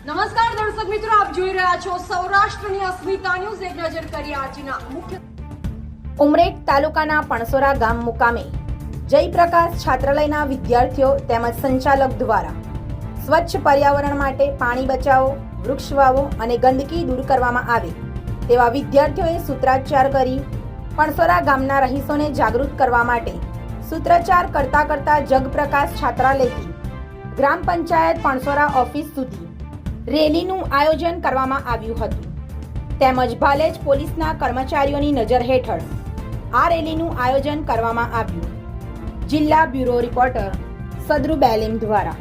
નમસ્કાર દર્શક મિત્રો, આપ જોઈ રહ્યા છો સૌરાષ્ટ્રની અસ્મિતા ન્યૂઝ. એક નજર કરી આજના મુખ્ય ઉમરેઠ તાલુકાના પણસોરા ગામ મુકામે જયપ્રકાશ છાત્રાલયના વિદ્યાર્થીઓ તેમજ સંચાલક દ્વારા સ્વચ્છ પર્યાવરણ માટે પાણી બચાવો, વૃક્ષ વાવો અને ગંદકી દૂર કરવામાં આવે તેવા વિદ્યાર્થીઓએ સૂત્રાચાર કરી પણસોરા ગામના રહીશોને જાગૃત કરવા માટે સૂત્રાચાર કરતા કરતા જગપ્રકાશ છાત્રાલયથી ગ્રામ પંચાયત પણસોરા ઓફિસ સુધી રેલીનું આયોજન કરવામાં આવ્યું હતું. તેમજ ભાલેજ પોલીસના કર્મચારીઓની નજર હેઠળ આ રેલીનું આયોજન કરવામાં આવ્યું. જિલ્લા બ્યુરો રિપોર્ટર સદરુ બેલીમ દ્વારા.